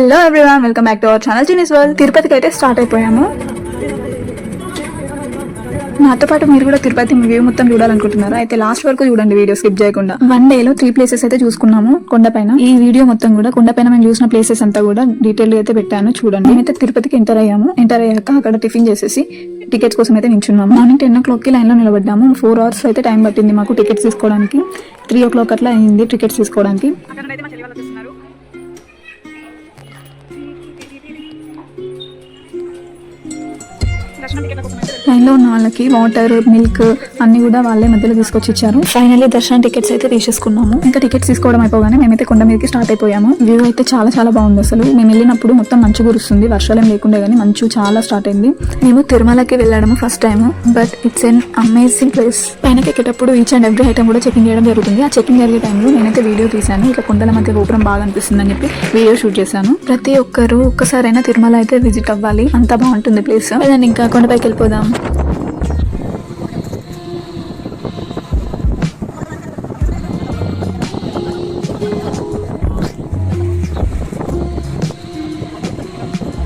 Hello everyone welcome back to our channel Jeeni's world తిరుపతికి అయితే start అయిపోయాము. నాతో పాటు మీరు కూడా తిరుపతి వ్యూ మొత్తం చూడాలనుకుంటున్నారు? అయితే లాస్ట్ వరకు చూడండి వీడియో స్కిప్ చేయకుండా. వన్ డే లో త్రీ ప్లేసెస్ అయితే చూసుకున్నాము కొండపైన. ఈ వీడియో మొత్తం కూడా కొండపైన మేము చూసిన ప్లేసెస్ అంతా కూడా డీటెయిల్ అయితే పెట్టాను చూడండి. మేమైతే తిరుపతికి ఎంటర్ అయ్యాము. ఎంటర్ అయ్యాక అక్కడ టిఫిన్ చేసేసి టికెట్స్ కోసం అయితే నించున్నాము. మార్నింగ్ టెన్ ఓ క్లాక్కి లైన్లో నిలబడ్డాము. ఫోర్ అవర్స్ అయితే టైం పట్టింది మాకు టికెట్స్ తీసుకోవడానికి. త్రీ ఓ క్లాక్ అట్లా అయింది టికెట్స్ తీసుకోవడానికి. National Ticket ako sa లో ఉన్న వాళ్ళకి వాటర్ మిల్క్ అన్ని కూడా వాళ్ళే మధ్యలో తీసుకొచ్చి ఇచ్చారు. ఫైనల్లీ దర్శనం టికెట్స్ అయితే తీసేసుకున్నాము ఇంకా టికెట్స్ తీసుకోవడం అయిపోగానే మేమైతే కొండ మీదకి స్టార్ట్ అయిపోయాము. వ్యూ అయితే చాలా చాలా బాగుంది అసలు. మేము వెళ్ళినప్పుడు మొత్తం మంచు కురుస్తుంది. వర్షాలు ఏం లేకుండా కానీ మంచు చాలా స్టార్ట్ అయింది. మేము తిరుమలకి వెళ్ళడము first time but it's an amazing place పైనకి ఎక్కేటప్పుడు ఈచ్ అండ్ ఎవ్రీ ఐటమ్ కూడా చెకింగ్ చేయడం జరుగుతుంది. ఆ చెకింగ్ జరిగే టైంలో నేనైతే వీడియో తీశాను. ఇట్లా కొండల మధ్య గోపురం బాగా అనిపిస్తుంది అని చెప్పి వీడియో షూట్ చేశాను. ప్రతి ఒక్కరు ఒక్కసారైనా తిరుమల అయితే విజిట్ అవ్వాలి. అంత బాగుంటుంది ప్లేస్ ఇంకా కొండపైకి వెళ్ళిపోదాం.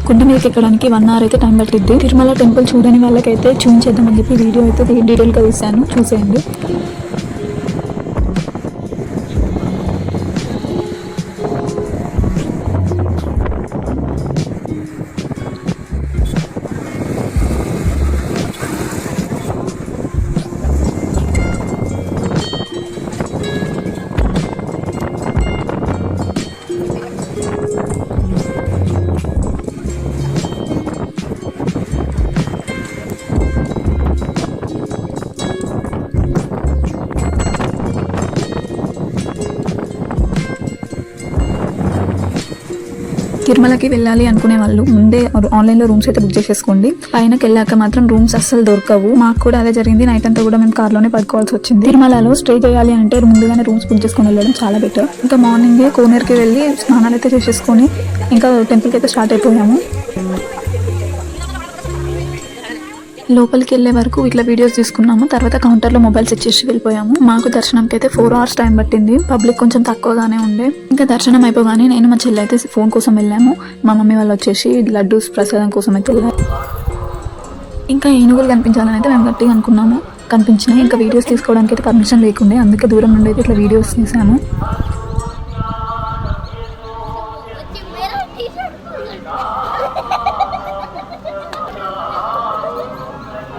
కొండ మీదకి ఎక్కడానికి వన్ అవర్ అయితే టైం పట్టిద్ది. తిరుమల టెంపుల్ చూడని వాళ్ళకైతే చూపించేద్దామని చెప్పి వీడియో అయితే డీటెయిల్గా తీశాను. చూసేయండి. తిరుమలకి వెళ్ళాలి అనుకునే వాళ్ళు ముందే ఆన్లైన్లో రూమ్స్ అయితే బుక్ చేసేసుకోండి. పైనకి వెళ్ళాక మాత్రం రూమ్స్ అస్సలు దొరకవు. మాకు కూడా అదే జరిగింది. నైట్ అంతా కూడా మేము కార్లోనే పడుకోవాల్సి వచ్చింది. తిరుమలలో స్టే చేయాలి అంటే ముందుగానే రూమ్స్ బుక్ చేసుకొని వెళ్ళడం చాలా బెటర్. ఇంకా మార్నింగే కోనేరుకి వెళ్ళి స్నానాలు అయితే చేసేసుకొని ఇంకా టెంపుల్కి అయితే స్టార్ట్ అయిపోయాము. లోపలికి వెళ్ళే వరకు ఇట్లా వీడియోస్ తీసుకున్నాము. తర్వాత కౌంటర్లో మొబైల్స్ ఇచ్చేసి వెళ్ళిపోయాము. మాకు దర్శనంకి అయితే ఫోర్ అవర్స్ టైం పట్టింది. పబ్లిక్ కొంచెం తక్కువగానే ఉండే. ఇంకా దర్శనం అయిపోగానే నేను మా చెల్లి అయితే ఫోన్ కోసం వెళ్ళాము. మా మమ్మీ వాళ్ళు వచ్చేసి లడ్డూస్ ప్రసాదం కోసం అయితే వెళ్ళారు. ఇంకా ఏనుగులు కనిపించాలని అయితే మేము గట్టిగా అనుకున్నాము. కనిపించినాయి ఇంకా వీడియోస్ తీసుకోవడానికి అయితే పర్మిషన్ లేకుండే. అందుకే దూరం నుండి అయితే ఇట్లా వీడియోస్ తీసాము.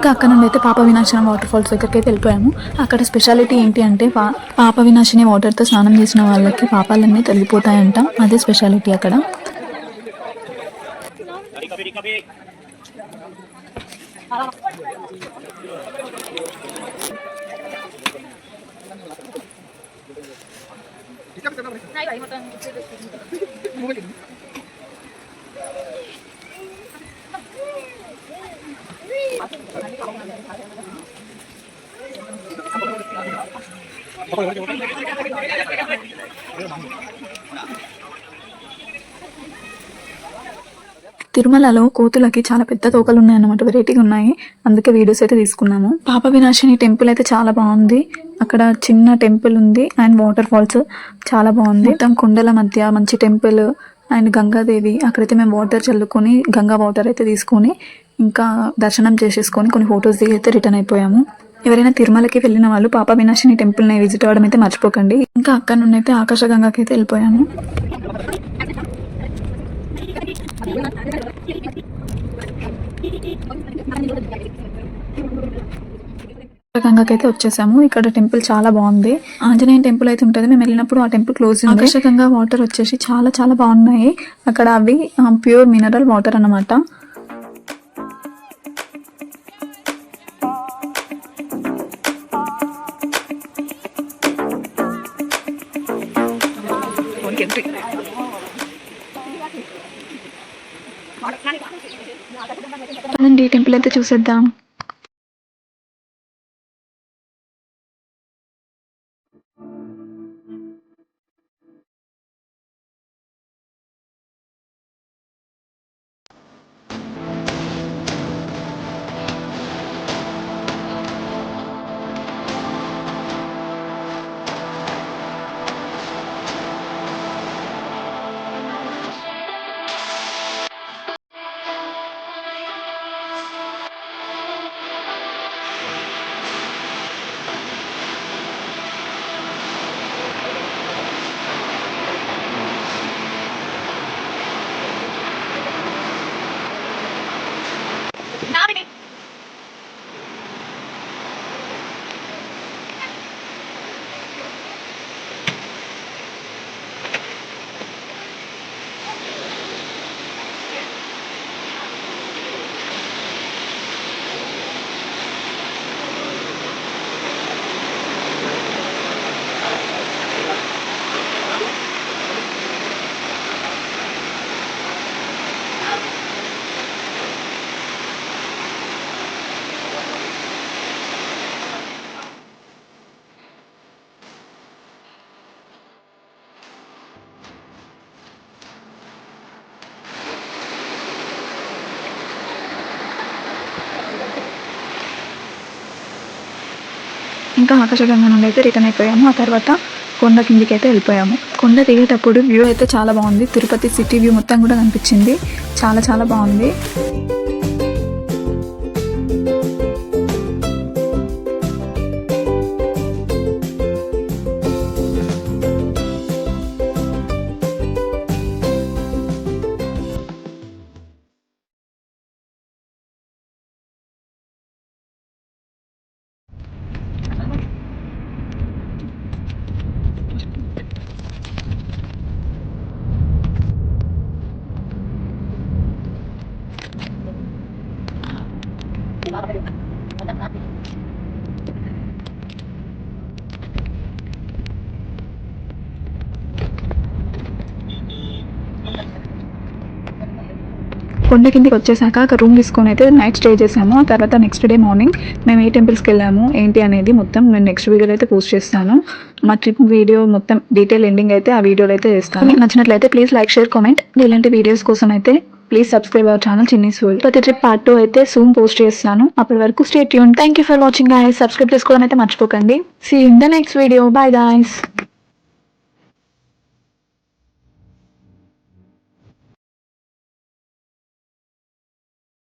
ఇంకా అక్కడ నుండి అయితే పాప వినాశనం వాటర్ ఫాల్స్ దగ్గరికి అయితే వెళ్ళిపోయాము. అక్కడ స్పెషాలిటీ ఏంటి అంటే పా- పాప వినాశిని వాటర్తో స్నానం చేసిన వాళ్ళకి పాపాలన్నీ తొలగిపోతాయంట. అదే స్పెషాలిటీ అక్కడ. తిరుమలలో కోతులకి చాలా పెద్ద తోకలు ఉన్నాయి అన్నమాట వెరైటీగా ఉన్నాయి. అందుకే వీడియోస్ అయితే తీసుకున్నాము. పాప వినాశిని టెంపుల్ అయితే చాలా బాగుంది. అక్కడ చిన్న టెంపుల్ ఉంది అండ్ వాటర్ ఫాల్స్ చాలా బాగుంది. మొత్తం కొండల మధ్య మంచి టెంపుల్ అండ్ గంగాదేవి. అక్కడైతే మేము వాటర్ చల్లుకొని గంగా వాటర్ అయితే తీసుకొని ఇంకా దర్శనం చేసేసుకొని కొన్ని ఫొటోస్ దిగి అయితే రిటర్న్ అయిపోయాము. ఎవరైనా తిరుమలకి వెళ్ళిన వాళ్ళు పాప వినాశిని టెంపుల్ని విజిట్ అవ్వడం అయితే మర్చిపోకండి. ఇంకా అక్కడ నుండి అయితే ఆకాశ గంగాకి అయితే వెళ్ళిపోయాము. గంగాకైతే వచ్చేసాము. ఇక్కడ టెంపుల్ చాలా బాగుంది. ఆంజనేయ టెంపుల్ అయితే ఉంటుంది. మేము వెళ్ళినప్పుడు ఆ టెంపుల్ క్లోజ్ ఆకర్షకంగా వాటర్ వచ్చేసి చాలా చాలా బాగున్నాయి. అక్కడ అవి ప్యూర్ మినరల్ వాటర్ అన్నమాట. పదండి టెంపుల్ అయితే చూసేద్దాం. ఇంకా ఆకాశగంగా నుండి అయితే రిటర్న్ అయిపోయాము. ఆ తర్వాత కొండ కిందికి అయితే వెళ్ళిపోయాము. కొండ దిగేటప్పుడు వ్యూ అయితే చాలా బాగుంది. తిరుపతి సిటీ వ్యూ మొత్తం కూడా కనిపించింది. చాలా చాలా బాగుంది. కొండ కిందికి వచ్చేసాక ఒక రూమ్ తీసుకొని అయితే నైట్ స్టే చేసాము. ఆ తర్వాత నెక్స్ట్ డే మార్నింగ్ మేము ఏ టెంపుల్స్కి వెళ్ళాము ఏంటి అనేది మొత్తం నేను నెక్స్ట్ వీడియోలో అయితే పోస్ట్ చేస్తాను. మా ట్రిప్ వీడియో మొత్తం డీటెయిల్ ఎండింగ్ అయితే ఆ వీడియోలో అయితే చేస్తాను. నచ్చినట్లయితే ప్లీజ్ లైక్ షేర్ కామెంట్ ఇలాంటి వీడియోస్ కోసం అయితే ప్లీజ్ సబ్స్క్రైబ్ అవర్ ఛానల్ చిన్ని సూల్ ప్రతి ట్రిప్ పార్ట్ టూ అయితే సూమ్ పోస్ట్ చేస్తాను. అప్పటి వరకు stay Yoon thank you for watching guys subscribe చేసుకోవడం అయితే మర్చిపోకండి. See in the next video bye guys